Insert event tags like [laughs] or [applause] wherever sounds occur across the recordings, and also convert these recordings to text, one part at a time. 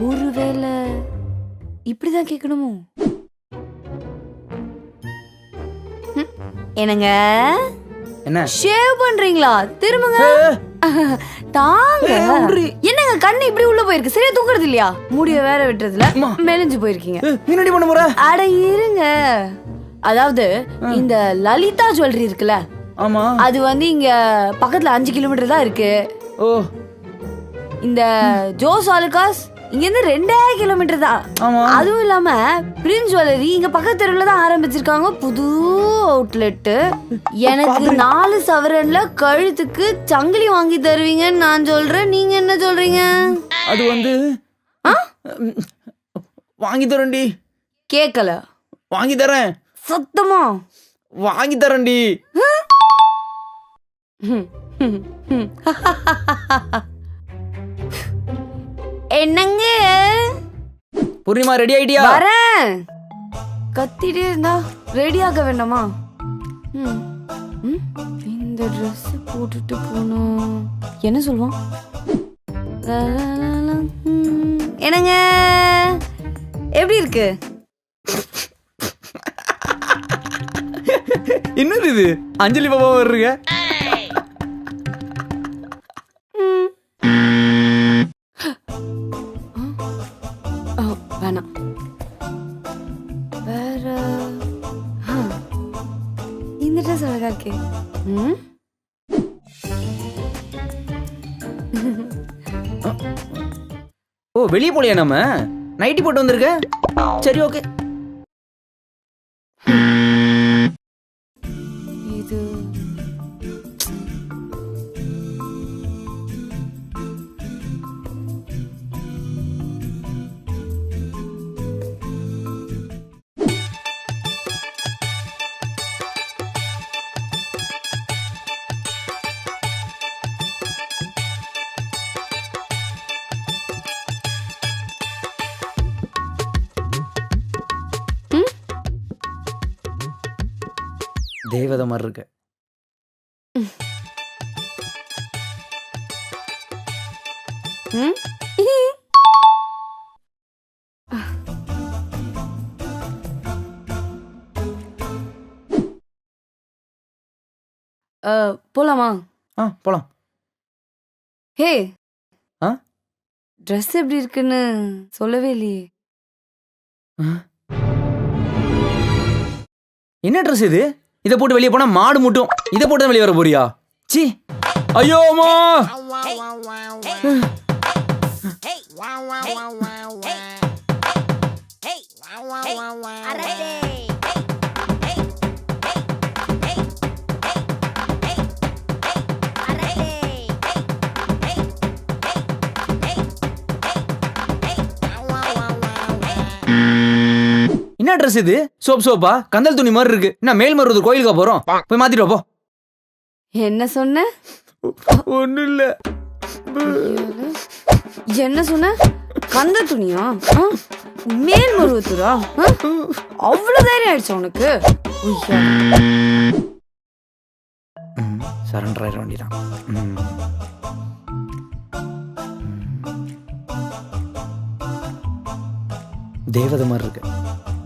ஒருவேளை இப்படிதான் கேட்கணுமோ? என்னங்க? என்ன? ஷேவ் பண்றீங்களா? திரும்புங்க. தாங்க. என்னங்க கண்ணு இப்படி உள்ள போயிருக்கு? சரியா தூங்குறது இல்லையா? முடிய வேற விட்டுறதுல. மெலிஞ்சு போயிருக்கீங்க. என்னடி பண்ண போற? அட இருங்க. அதாவது இந்த லலிதா ஜுவல்லரி இருக்குல்ல? ஆமா. அது வந்து இங்க பக்கத்துல அஞ்சு கிலோமீட்டர் தான் இருக்கு. ஓ. இந்த ஜோஸ் ஆலுகாஸ் இங்க இருந்து ரெண்டே கிலோமீட்டர் தான். அதுவும் இல்லாம பிரின்ஸ் ஜுவல்லரி இங்க பக்கத்து தெருவுல தான் ஆரம்பிச்சிருக்காங்க. புது அவுட்லெட் எனக்கு நாலு சவரன்ல கழுத்துக்கு சங்கிலி வாங்கி தருவீங்கன்னு நான் சொல்றேன். நீங்க என்ன சொல்றீங்க? அது வந்து வாங்கி தரேன்டி. கேக்கல. வாங்கி தரேன். சத்தமா? வாங்கி தரேன்டி. [laughs] என்னங்க? பூர்ணிமா ரெடி ஆயிட்டியா? வரேன். கத்திட்டே இருந்தா ரெடி ஆக வேண்டாமா? ம். ம். இந்த Dress போட்டுட்டு போனோம் என்ன சொல்லுவான்? லா, லா, லா, லா. ம். என்னங்க? எப்படி இருக்கு? [laughs] என்னது இது? அஞ்சலி பாபா வர்றீங்க? ட்ரெஸ் அழகா இருக்கே ம் ஓ வெளியே போலியா நம்ம? நைட்டி போட்டு வந்திருக்க? சரி ஓகே இது தேவதை மாதிரி இருக்கு. போலாமா? ஆ போலாம். ஹே! ஆ? ட்ரெஸ் எப்படி இருக்குன்னு சொல்லவே இல்லையே. என்ன ட்ரெஸ் இது? இதை போட்டு வெளியே போனா மாடு முட்டும். இதை போட்டு தான் வெளியே வர போறியா? சி ஐயோ அம்மா. என்ன ட்ரெஸ் இது? சோப் சோப்பா? கந்தல் துணி மாதிரி இருக்கு. என்ன மேல் மருவது கோயிலுக்கா போறோம்? போய் மாத்திட்டு போ. என்ன சொன்ன? ஒண்ணு இல்ல என்ன சொன்ன? கந்த துணியா? மேல் மருவத்தூரா அவ்வளவு தைரியம் ஆயிடுச்சு உனக்கு. சரண்டர் ஆயிட வேண்டியதான் ம். தேவதை மாதிரி இருக்கு.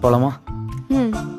饱了吗嗯。